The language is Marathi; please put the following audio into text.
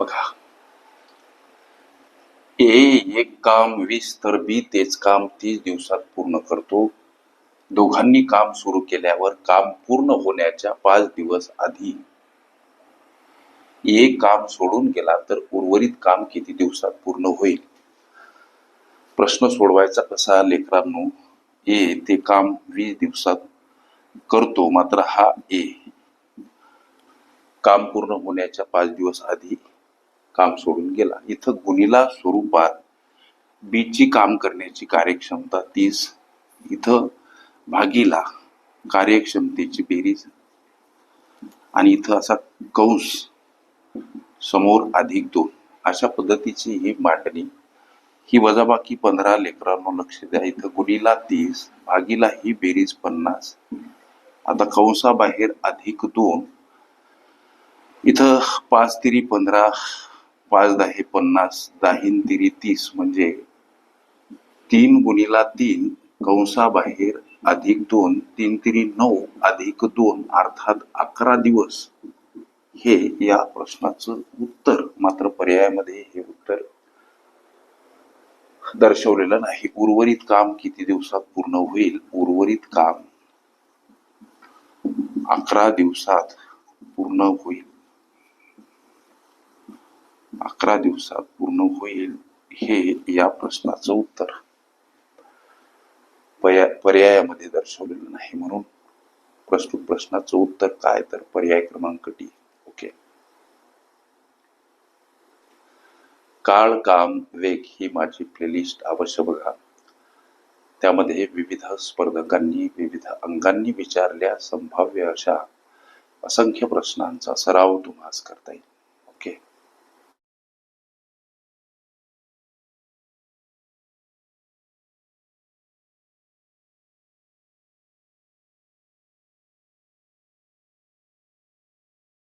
बघा. ए एक काम वीस तर बी तेच काम तीस दिवसात पूर्ण करतो. दोघांनी काम सुरू केल्यावर काम पूर्ण होण्याच्या पाच दिवस आधी. ए काम सोडून गेला तर उर्वरित काम किती दिवसात पूर्ण होईल? प्रश्न सोडवायचा कसा लेकरांनो? ए ते काम वीस दिवसात करतो मात्र हा ए. काम पूर्ण होण्याच्या पाच दिवस आधी काम सोडून गेला. इथं गुणीला स्वरूपात बीची काम करण्याची कार्यक्षमता तीस. इथं भागीला कार्यक्षमतेची बेरीज. आणि इथं असा कंस समोर अधिक दोन. अशा पद्धतीची ही मांडणी. ही वजाबाकी पंधरा लेकरांनो लक्ष द्या. इथं गुणीला तीस भागीला ही बेरीज पन्नास. आता कंसाबाहेर अधिक दोन. इथं पाच तिरी पंधरा पाच दहे पन्नास दाहीन तिरी तीस म्हणजे तीन गुणीला तीन कंसाबाहेर अधिक दोन तीन तिरी नऊ अधिक दोन अर्थात अकरा दिवस. हे या प्रश्नाचं उत्तर. मात्र पर्यायामध्ये हे उत्तर दर्शवलेलं नाही. उर्वरित काम किती दिवसात पूर्ण होईल? उर्वरित काम अकरा दिवसात पूर्ण होईल. अकरा दिवसात पूर्ण होईल हे या प्रश्नाचं उत्तर. पर्यायामध्ये दर्शवलेलं नाही म्हणून प्रस्तुत प्रश्नाचं उत्तर काय? तर पर्याय क्रमांक डी. ओके. काळ काम वेग ही माझी प्लेलिस्ट अवश्य बघा. त्यामध्ये विविध स्पर्धकांनी विविध अंगांनी विचारल्या संभाव्य अशा असंख्य प्रश्नांचा सराव तुम्हाला करता येईल.